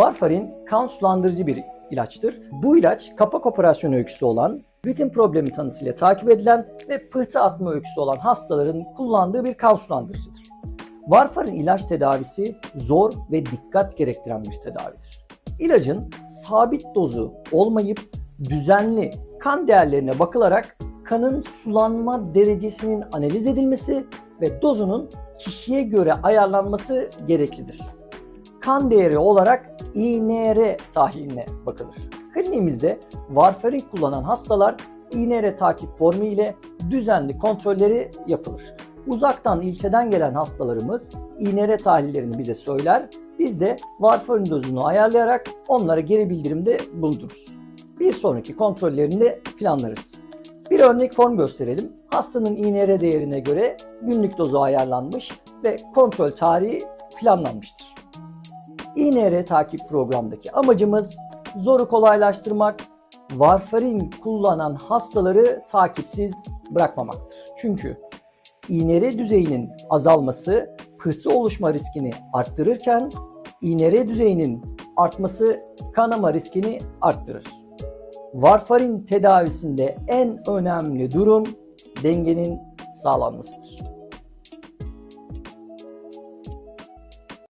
Varfarin kan sulandırıcı bir ilaçtır. Bu ilaç kapak operasyonu öyküsü olan, ritim problemi tanısıyla takip edilen ve pıhtı atma öyküsü olan hastaların kullandığı bir kan sulandırıcıdır. Varfarin ilaç tedavisi zor ve dikkat gerektiren bir tedavidir. İlacın sabit dozu olmayıp düzenli kan değerlerine bakılarak kanın sulanma derecesinin analiz edilmesi ve dozunun kişiye göre ayarlanması gereklidir. Kan değeri olarak INR tahliliine bakılır. Kliniğimizde varfarin kullanan hastalar INR takip formu ile düzenli kontrolleri yapılır. Uzaktan ilçeden gelen hastalarımız INR tahlillerini bize söyler. Biz de varfarin dozunu ayarlayarak onlara geri bildirimde bulundururuz. Bir sonraki kontrollerini planlarız. Bir örnek form gösterelim. Hastanın INR değerine göre günlük dozu ayarlanmış ve kontrol tarihi planlanmıştır. INR takip programdaki amacımız zoru kolaylaştırmak, varfarin kullanan hastaları takipsiz bırakmamaktır. Çünkü INR düzeyinin azalması pıhtı oluşma riskini arttırırken INR düzeyinin artması kanama riskini arttırır. Varfarin tedavisinde en önemli durum dengenin sağlanmasıdır.